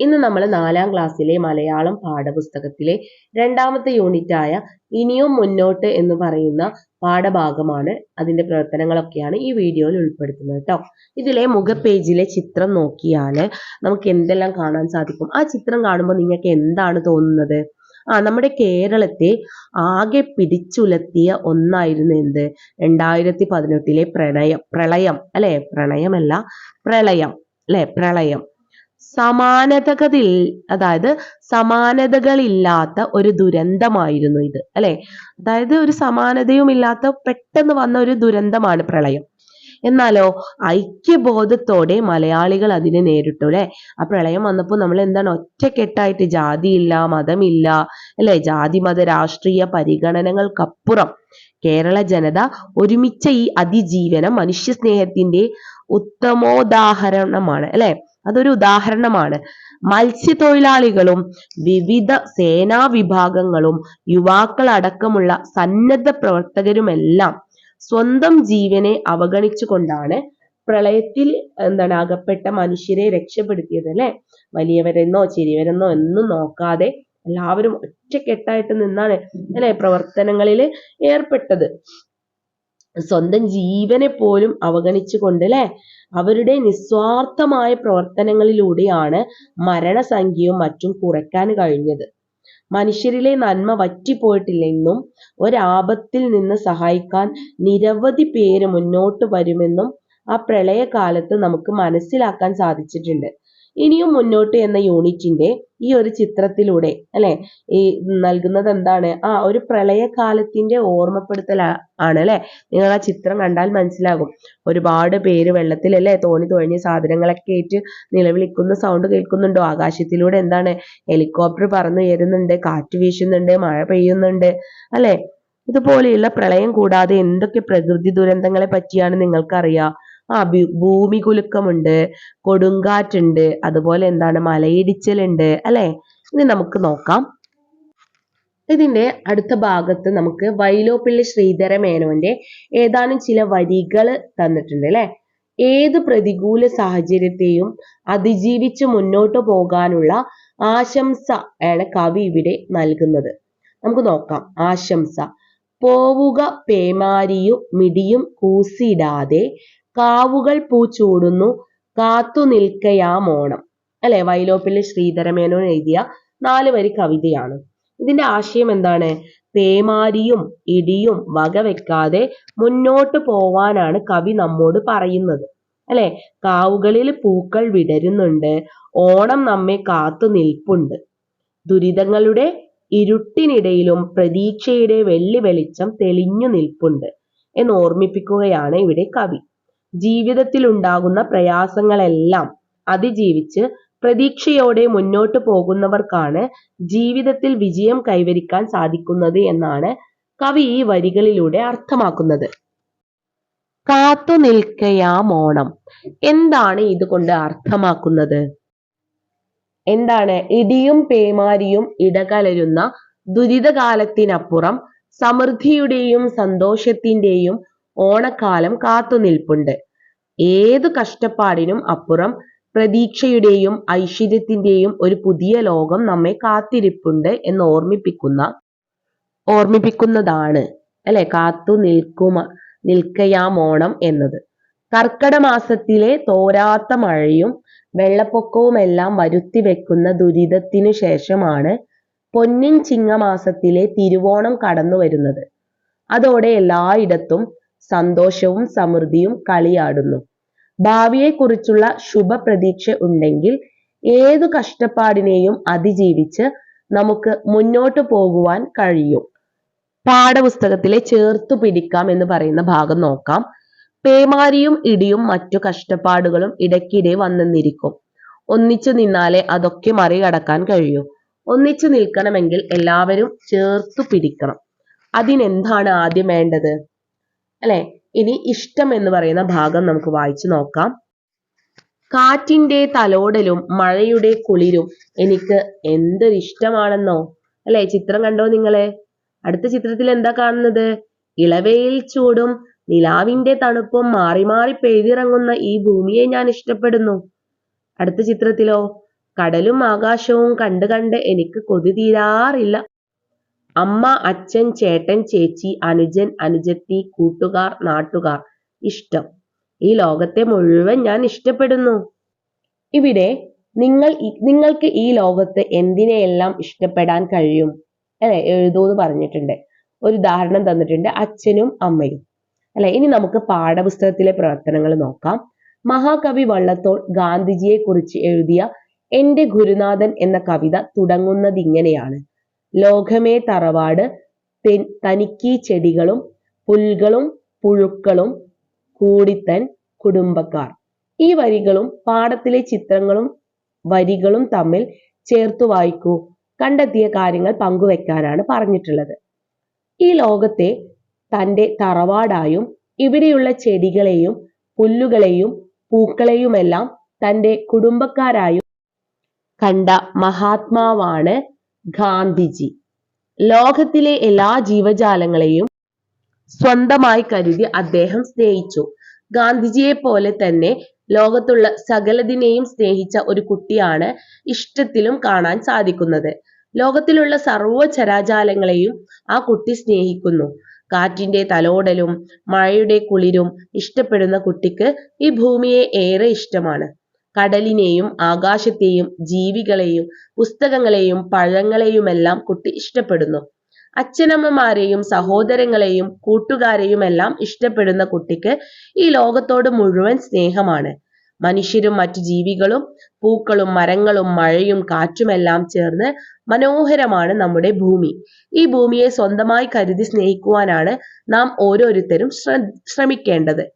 ഇന്ന് നമ്മൾ നാലാം ക്ലാസ്സിലെ മലയാളം പാഠപുസ്തകത്തിലെ രണ്ടാമത്തെ യൂണിറ്റായ ഇനിയും മുന്നോട്ട് എന്ന് പറയുന്ന പാഠഭാഗമാണ് അതിന്റെ പ്രവർത്തനങ്ങളൊക്കെയാണ് ഈ വീഡിയോയിൽ ഉൾപ്പെടുത്തുന്നത് കേട്ടോ ഇതിലെ മുഖപേജിലെ ചിത്രം നോക്കിയാൽ നമുക്ക് എന്തെല്ലാം കാണാൻ സാധിക്കും? ആ ചിത്രം കാണുമ്പോൾ നിങ്ങൾക്ക് എന്താണ് തോന്നുന്നത്? ആ നമ്മുടെ കേരളത്തെ ആകെ പിടിച്ചുലത്തിയ ഒന്നായിരുന്നു എന്ത്? രണ്ടായിരത്തി പതിനെട്ടിലെ പ്രണയം പ്രളയം അല്ലെ? പ്രണയമല്ല പ്രളയം അല്ലെ? പ്രളയം. സമാനതകളിൽ അതായത് സമാനതകളില്ലാത്ത ഒരു ദുരന്തമായിരുന്നു ഇത് അല്ലെ? അതായത് ഒരു സമാനതയും ഇല്ലാത്ത പെട്ടെന്ന് വന്ന ഒരു ദുരന്തമാണ് പ്രളയം. എന്നാലോ ഐക്യബോധത്തോടെ മലയാളികൾ അതിനെ നേരിട്ടു അല്ലെ? ആ പ്രളയം വന്നപ്പോൾ നമ്മൾ എന്താണ്? ഒറ്റക്കെട്ടായിട്ട് ജാതിയില്ല മതമില്ല അല്ലെ? ജാതി മത രാഷ്ട്രീയ പരിഗണനകൾക്കപ്പുറം കേരള ജനത ഒരുമിച്ച ഈ അതിജീവനം മനുഷ്യ സ്നേഹത്തിന്റെ ഉത്തമോദാഹരണമാണ് അല്ലെ? അതൊരു ഉദാഹരണമാണ്. മത്സ്യത്തൊഴിലാളികളും വിവിധ സേനാ വിഭാഗങ്ങളും യുവാക്കൾ അടക്കമുള്ള സന്നദ്ധ പ്രവർത്തകരുമെല്ലാം സ്വന്തം ജീവനെ അവഗണിച്ചുകൊണ്ടാണ് പ്രളയത്തിൽ എന്താണ് അകപ്പെട്ട മനുഷ്യരെ രക്ഷപ്പെടുത്തിയത് അല്ലെ? വലിയവരെന്നോ ചെറിയവരെന്നോ എന്നും നോക്കാതെ എല്ലാവരും ഒറ്റക്കെട്ടായിട്ട് നിന്നാണ് അല്ലെ പ്രവർത്തനങ്ങളിൽ ഏർപ്പെട്ടത്. സ്വന്തം ജീവനെ പോലും അവഗണിച്ചുകൊണ്ട് അല്ലെ അവരുടെ നിസ്വാർത്ഥമായ പ്രവർത്തനങ്ങളിലൂടെയാണ് മരണസംഖ്യയും മറ്റും കുറയ്ക്കാൻ കഴിഞ്ഞത്. മനുഷ്യരിലെ നന്മ വറ്റിപ്പോയിട്ടില്ലെന്നും ഒരാപത്തിൽ നിന്ന് സഹായിക്കാൻ നിരവധി പേര് മുന്നോട്ട് വരുമെന്നും ആ പ്രളയകാലത്ത് നമുക്ക് മനസ്സിലാക്കാൻ സാധിച്ചിട്ടുണ്ട്. ഇനിയും മുന്നോട്ട് എന്ന യൂണിറ്റിന്റെ ഈ ഒരു ചിത്രത്തിലൂടെ അല്ലെ? ഈ നൽകുന്നത് എന്താണ്? ആ ഒരു പ്രളയകാലത്തിന്റെ ഓർമ്മപ്പെടുത്തൽ ആണ് അല്ലെ? നിങ്ങൾ ആ ചിത്രം കണ്ടാൽ മനസ്സിലാകും. ഒരുപാട് പേര് വെള്ളത്തിൽ അല്ലെ? തോണി തുഴഞ്ഞ് സാധനങ്ങളൊക്കെ ഏറ്റ് നിലവിളിക്കുന്ന സൗണ്ട് കേൾക്കുന്നുണ്ടോ. ആകാശത്തിലൂടെ എന്താണ്? ഹെലികോപ്റ്റർ പറന്നുയരുന്നുണ്ട് കാറ്റ് വീശുന്നുണ്ട് മഴ പെയ്യുന്നുണ്ട് അല്ലെ? ഇതുപോലെയുള്ള പ്രളയം കൂടാതെ എന്തൊക്കെ പ്രകൃതി ദുരന്തങ്ങളെ പറ്റിയാണ് നിങ്ങൾക്കറിയാം? ആ ഭൂമി കുലുക്കമുണ്ട് കൊടുങ്കാറ്റുണ്ട് അതുപോലെ എന്താണ് മലയിടിച്ചിലുണ്ട് അല്ലെ? ഇനി നമുക്ക് നോക്കാം. ഇതിന്റെ അടുത്ത ഭാഗത്ത് നമുക്ക് വൈലോപ്പിള്ളി ശ്രീധര മേനോന്റെ ഏതാനും ചില വരികൾ തന്നിട്ടുണ്ട് അല്ലെ? ഏത് പ്രതികൂല സാഹചര്യത്തെയും അതിജീവിച്ച് മുന്നോട്ട് പോകാനുള്ള ആശംസ ആണ് കവി ഇവിടെ നൽകുന്നത്. നമുക്ക് നോക്കാം. ആശംസ. പോവുക പേമാരിയും മിടിയും കൂസിടാതെ കാവുകൾ പൂച്ചൂടുന്നു കാത്തു നിൽക്കയാമോണം അല്ലെ? വൈലോപ്പിള്ളി ശ്രീധരമേനോൻ എഴുതിയ നാല് വരി കവിതയാണ്. ഇതിന്റെ ആശയം എന്താണ്? പേമാരിയും ഇടിയും വകവെക്കാതെ മുന്നോട്ട് പോവാനാണ് കവി നമ്മോട് പറയുന്നത്. അല്ലെ? കാവുകളിൽ പൂക്കൾ വിടരുന്നുണ്ട് ഓണം നമ്മെ കാത്തു നിൽപ്പുണ്ട്. ദുരിതങ്ങളുടെ ഇരുട്ടിനിടയിലും പ്രതീക്ഷയുടെ വെള്ളി വെളിച്ചം തെളിഞ്ഞു നിൽപ്പുണ്ട് എന്ന് ഓർമ്മിപ്പിക്കുകയാണ് ഇവിടെ കവി. ജീവിതത്തിൽ ഉണ്ടാകുന്ന പ്രയാസങ്ങളെല്ലാം അതിജീവിച്ച് പ്രതീക്ഷയോടെ മുന്നോട്ട് പോകുന്നവർക്കാണ് ജീവിതത്തിൽ വിജയം കൈവരിക്കാൻ സാധിക്കുന്നത് എന്നാണ് കവി ഈ വരികളിലൂടെ അർത്ഥമാക്കുന്നത്. കാത്തു നിൽക്കയാമോണം എന്താണ് ഇതുകൊണ്ട് അർത്ഥമാക്കുന്നത്? എന്താണ്? ഇടിയും പേമാരിയും ഇടകലരുന്ന ദുരിതകാലത്തിനപ്പുറം സമൃദ്ധിയുടെയും സന്തോഷത്തിന്റെയും ഓണക്കാലം കാത്തുനിൽപ്പുണ്ട് ഏതു കഷ്ടപ്പാടിനും അപ്പുറം പ്രതീക്ഷയുടെയും ഐശ്വര്യത്തിന്റെയും ഒരു പുതിയ ലോകം നമ്മെ കാത്തിരിപ്പുണ്ട് എന്ന് ഓർമ്മിപ്പിക്കുന്ന ഓർമ്മിപ്പിക്കുന്നതാണ് അല്ലെ? കാത്തു നിൽക്കുമ നിൽക്കയാമോണം എന്നത്. കർക്കട മാസത്തിലെ തോരാത്ത മഴയും വെള്ളപ്പൊക്കവുമെല്ലാം വരുത്തി വെക്കുന്ന ദുരിതത്തിനു ശേഷമാണ് പൊന്നിൻ ചിങ്ങമാസത്തിലെ തിരുവോണം കടന്നു വരുന്നത് അതോടെ എല്ലായിടത്തും സന്തോഷവും സമൃദ്ധിയും കളിയാടുന്നു. ഭാവിയെക്കുറിച്ചുള്ള ശുഭപ്രതീക്ഷ ഉണ്ടെങ്കിൽ ഏതു കഷ്ടപ്പാടിനെയും അതിജീവിച്ച് നമുക്ക് മുന്നോട്ട് പോകുവാൻ കഴിയും. പാഠപുസ്തകത്തിലെ ചേർത്തു പിടിക്കാം എന്ന് പറയുന്ന ഭാഗം നോക്കാം. പേമാരിയും ഇടിയും മറ്റു കഷ്ടപ്പാടുകളും ഇടയ്ക്കിടെ വന്നെന്നിരിക്കും. ഒന്നിച്ചു നിന്നാലേ അതൊക്കെ മറികടക്കാൻ കഴിയൂ. ഒന്നിച്ചു നിൽക്കണമെങ്കിൽ എല്ലാവരും ചേർത്തു പിടിക്കണം. അതിനെന്താണ് ആദ്യം വേണ്ടത്? അല്ലെ? ഇനി ഇഷ്ടം എന്ന് പറയുന്ന ഭാഗം നമുക്ക് വായിച്ചു നോക്കാം. കാറ്റിന്റെ തലോടലും മഴയുടെ കുളിരും എനിക്ക് എന്തൊരു ഇഷ്ടമാണെന്നോ അല്ലെ? ചിത്രം കണ്ടോ നിങ്ങളെ? അടുത്ത ചിത്രത്തിൽ എന്താ കാണുന്നത്? ഇളവയിൽ ചൂടും നിലാവിന്റെ തണുപ്പും മാറി മാറി പെയ്തിറങ്ങുന്ന ഈ ഭൂമിയെ ഞാൻ ഇഷ്ടപ്പെടുന്നു. അടുത്ത ചിത്രത്തിലോ? കടലും ആകാശവും കണ്ട് കണ്ട് എനിക്ക് കൊതി തീരാറില്ല. അമ്മ അച്ഛൻ ചേട്ടൻ ചേച്ചി അനുജൻ അനുജത്തി കൂട്ടുകാർ നാട്ടുകാർ. ഇഷ്ടം. ഈ ലോകത്തെ മുഴുവൻ ഞാൻ ഇഷ്ടപ്പെടുന്നു. ഇവിടെ നിങ്ങൾ നിങ്ങൾക്ക് ഈ ലോകത്ത് എന്തിനെയെല്ലാം ഇഷ്ടപ്പെടാൻ കഴിയും? അല്ലെ? എഴുതൂന്ന് പറഞ്ഞിട്ടുണ്ട്. ഒരു ഉദാഹരണം തന്നിട്ടുണ്ട് അച്ഛനും അമ്മയും. അല്ലെ? ഇനി നമുക്ക് പാഠപുസ്തകത്തിലെ പ്രവർത്തനങ്ങൾ നോക്കാം. മഹാകവി വള്ളത്തോൾ ഗാന്ധിജിയെ കുറിച്ച് എഴുതിയ എന്റെ ഗുരുനാഥൻ എന്ന കവിത തുടങ്ങുന്നത് ഇങ്ങനെയാണ്. ലോകമേ തറവാട്. തനിക്കീ ചെടികളും പുൽകളും പുഴുക്കളും കൂടിത്തൻ കുടുംബക്കാർ. ഈ വരികളും പാഠത്തിലെ ചിത്രങ്ങളും വരികളും തമ്മിൽ ചേർത്തു വായിക്കൂ. കണ്ടെത്തിയ കാര്യങ്ങൾ പങ്കുവെക്കാനാണ് പറഞ്ഞിട്ടുള്ളത്. ഈ ലോകത്തെ തന്റെ തറവാടായും ഇവിടെയുള്ള ചെടികളെയും പുല്ലുകളെയും പൂക്കളെയുമെല്ലാം തന്റെ കുടുംബക്കാരായും കണ്ട മഹാത്മാവാണ് ഗാന്ധിജി. ലോകത്തിലെ എല്ലാ ജീവജാലങ്ങളെയും സ്വന്തമായി കരുതി അദ്ദേഹം സ്നേഹിച്ചു. ഗാന്ധിജിയെ പോലെ തന്നെ ലോകത്തുള്ള സകലതിനെയും സ്നേഹിച്ച ഒരു കുട്ടിയാണ് ഇഷ്ടത്തിലും കാണാൻ സാധിക്കുന്നത്. ലോകത്തിലുള്ള സർവ ചരാചാലങ്ങളെയും ആ കുട്ടി സ്നേഹിക്കുന്നു. കാറ്റിന്റെ തലോടലും മഴയുടെ കുളിരും ഇഷ്ടപ്പെടുന്ന കുട്ടിക്ക് ഈ ഭൂമിയെ ഏറെ ഇഷ്ടമാണ്. കടലിനെയും ആകാശത്തെയും ജീവികളെയും പുസ്തകങ്ങളെയും പഴങ്ങളെയുമെല്ലാം കുട്ടി ഇഷ്ടപ്പെടുന്നു. അച്ഛനമ്മമാരെയും സഹോദരങ്ങളെയും കൂട്ടുകാരെയുമെല്ലാം ഇഷ്ടപ്പെടുന്ന കുട്ടിക്ക് ഈ ലോകത്തോട് മുഴുവൻ സ്നേഹമാണ്. മനുഷ്യരും മറ്റു ജീവികളും പൂക്കളും മരങ്ങളും മഴയും കാറ്റുമെല്ലാം ചേർന്ന് മനോഹരമാണ് നമ്മുടെ ഭൂമി. ഈ ഭൂമിയെ സ്വന്തമായി കരുതി സ്നേഹിക്കുവാനാണ് നാം ഓരോരുത്തരും ശ്ര- ശ്രമിക്കേണ്ടത്.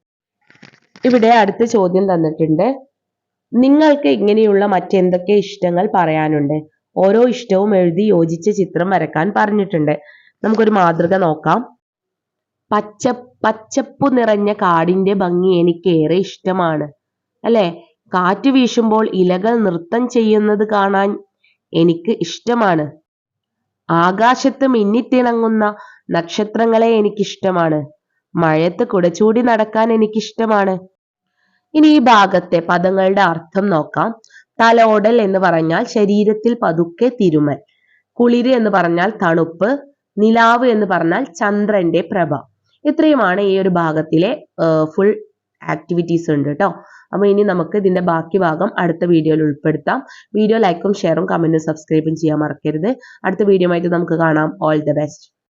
ഇവിടെ അടുത്ത ചോദ്യം തന്നിട്ടുണ്ട്. നിങ്ങൾക്ക് ഇങ്ങനെയുള്ള മറ്റെന്തൊക്കെ ഇഷ്ടങ്ങൾ പറയാനുണ്ട്? ഓരോ ഇഷ്ടവും എഴുതി യോജിച്ച ചിത്രം വരക്കാൻ പറഞ്ഞിട്ടുണ്ട്. നമുക്കൊരു മാതൃക നോക്കാം. പച്ച പച്ചപ്പ് നിറഞ്ഞ കാടിന്റെ ഭംഗി എനിക്ക് ഏറെ ഇഷ്ടമാണ്. അല്ലെ? കാറ്റ് വീശുമ്പോൾ ഇലകൾ നൃത്തം ചെയ്യുന്നത് കാണാൻ എനിക്ക് ഇഷ്ടമാണ്. ആകാശത്ത് മിന്നിത്തിളങ്ങുന്ന നക്ഷത്രങ്ങളെ എനിക്കിഷ്ടമാണ്. മഴയത്ത് കുടച്ചൂടി നടക്കാൻ എനിക്കിഷ്ടമാണ്. ഇനി ഈ ഭാഗത്തെ പദങ്ങളുടെ അർത്ഥം നോക്കാം. തലോടൽ എന്ന് പറഞ്ഞാൽ ശരീരത്തിൽ പതുക്കെ തിരുമൽ. കുളിര് എന്ന് പറഞ്ഞാൽ തണുപ്പ്. നിലാവ് എന്ന് പറഞ്ഞാൽ ചന്ദ്രന്റെ പ്രഭ. ഇത്രയുമാണ് ഈ ഒരു ഭാഗത്തിലെ ഫുൾ ആക്ടിവിറ്റീസ് ഉണ്ട് കേട്ടോ അപ്പൊ ഇനി നമുക്ക് ഇതിന്റെ ബാക്കി ഭാഗം അടുത്ത വീഡിയോയിൽ ഉൾപ്പെടുത്താം. വീഡിയോ ലൈക്കും ഷെയറും കമന്റും സബ്സ്ക്രൈബും ചെയ്യാൻ മറക്കരുത്. അടുത്ത വീഡിയോ ആയിട്ട് നമുക്ക് കാണാം. All the best